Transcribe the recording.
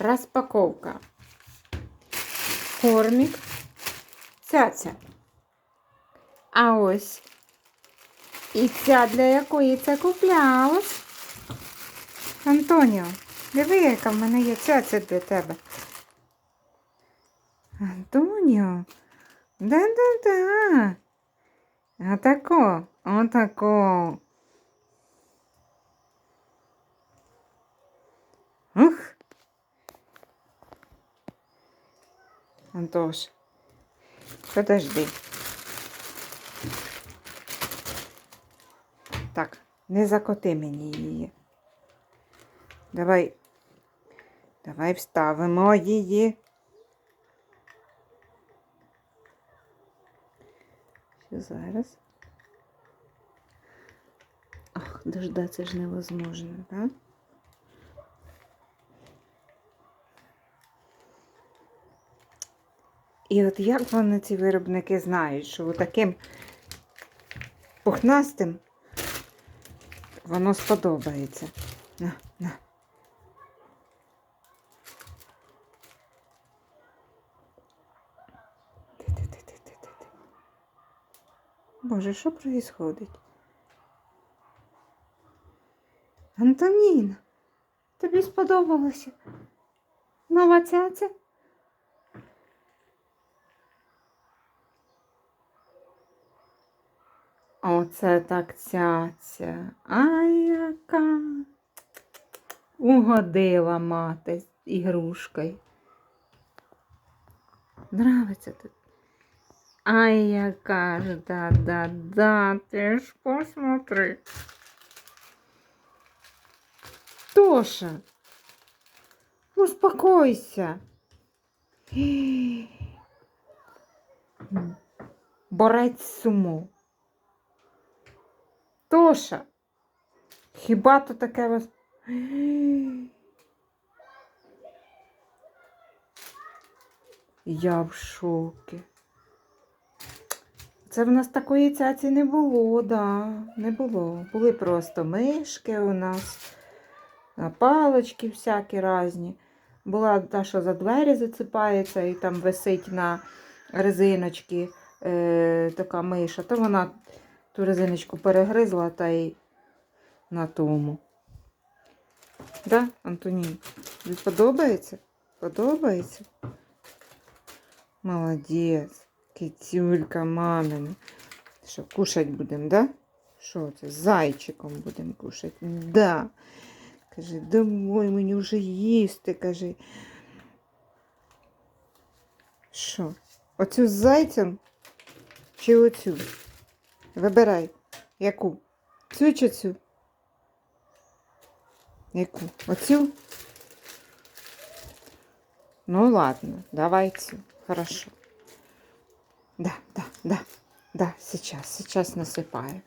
Розпаковка. Кормік. Цяця. А ось. І ця для якої це куплялась. Антоніо, диви, яка в мене є цяця для тебе. Антоніо. Да-да-да. Отако, отако. Антош, подожди. Так, не закоти мені її. Давай, давай вставимо її. Що зараз? Ах, дождатися ж невозможно, так? І от як вони ці виробники знають, що таким пухнастим воно сподобається. На, на. Боже, що происходить? Антоніна, тобі сподобалося? Нова цяця? Оце так цяця. Ай, яка угодила мати з ігрушкою. Нравиться тут. Ай, яка ж, да-да-да, ти ж посмотри. Тоша, успокойся. Борець суму. Тоша, хіба то таке вас. Я в шокі. Це в нас такої цяці не було, да, не було. Були просто мишки у нас, палочки всякі різні. Була та, що за двері зацепається і там висить на резиночці е, така миша, то вона ту резиночку перегризла та й на тому. Да, Антонін? Подобається? Подобається? Молодець. Китюлька мамина. Що, кушать будемо, да? Що це? Зайчиком будемо кушати. Да. Каже, домой мені вже їсти, каже. Що? Оцю з зайцем чи оцю? Вибирай. Яку? Цю чи цю? Яку? Оцю? Ну ладно, давай цю. Хорошо. Да, да, да, да, сейчас, сейчас насыпаю.